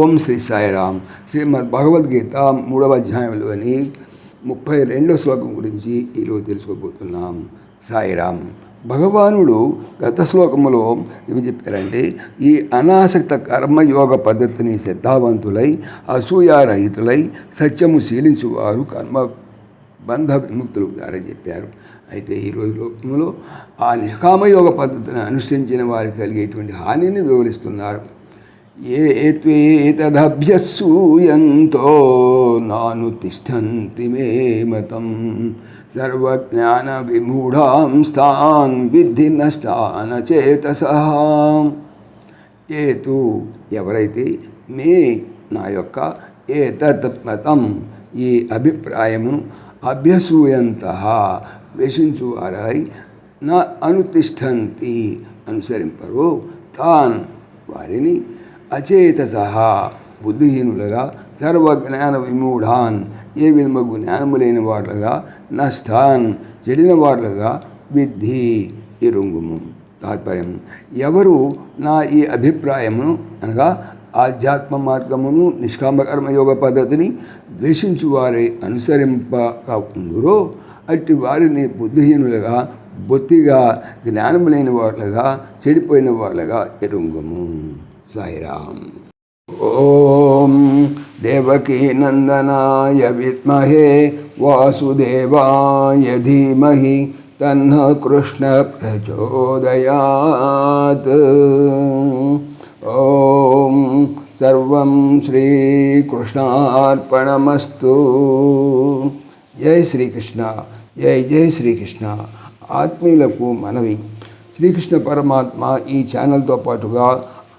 ఓం శ్రీ సాయిరామ్. శ్రీమద్ భగవద్గీత మూడవ అధ్యాయంలోని ముప్పై రెండో శ్లోకం గురించి ఈరోజు తెలుసుకోబోతున్నాం. సాయిరామ్ భగవానుడు గత శ్లోకములో ఏమి చెప్పారంటే ఈ అనాసక్త కర్మయోగ పద్ధతిని శ్రద్ధావంతులై అసూయారహితులై సత్యము శీలించువారు కర్మ బంధ విముక్తులు అని చెప్పారు. అయితే ఈ రోజు లోకంలో ఆ నిష్కామయోగ పద్ధతిని అనుసరించిన వారికి కలిగేటువంటి హానిని వివరిస్తున్నారు. ఏ త్వేతదభ్యసూయంతో నాను తిష్టంతి మే మతం. సర్వజ్ఞాన విమూఢాం స్థాన్ విద్ధి నష్టాన చేతస ఏతు ఎవరైతే మే నా యొక్క ఏ మతం ఈ అభిప్రాయమును అభ్యసూయంత వేషించువారై నా అనుతిష్టంతి అనుసరింపరు తాన్ వారిని అచేత సహా బుద్ధిహీనులుగా సర్వజ్ఞాన విమూఢాన్ ఏ విధముకు జ్ఞానము లేని వారులుగా నష్టాన్ చెడిన వారులుగా విద్ధి ఇరుంగుము. తాత్పర్యం. ఎవరు నా ఈ అభిప్రాయమును అనగా ఆధ్యాత్మ మార్గమును నిష్కామకర్మయోగ పద్ధతిని ద్వేషించు వారి అనుసరింపక ఉందురో అట్టి వారిని బుద్ధిహీనులుగా బొత్తిగా జ్ఞానం లేని వాళ్ళగా చెడిపోయిన వాళ్ళగా ఎరుంగము సాయిరామ్ ఓం దేవకీ నందనాయ విద్మహే వాసుదేవాయ ధీమహి తన్న కృష్ణ ప్రచోదయాత్ ఓం సర్వం శ్రీకృష్ణార్పణమస్తు జై శ్రీకృష్ణ జై జై శ్రీకృష్ణ ఆత్మీయులకు మనవి శ్రీకృష్ణ పరమాత్మ ఈ ఛానల్తో పాటుగా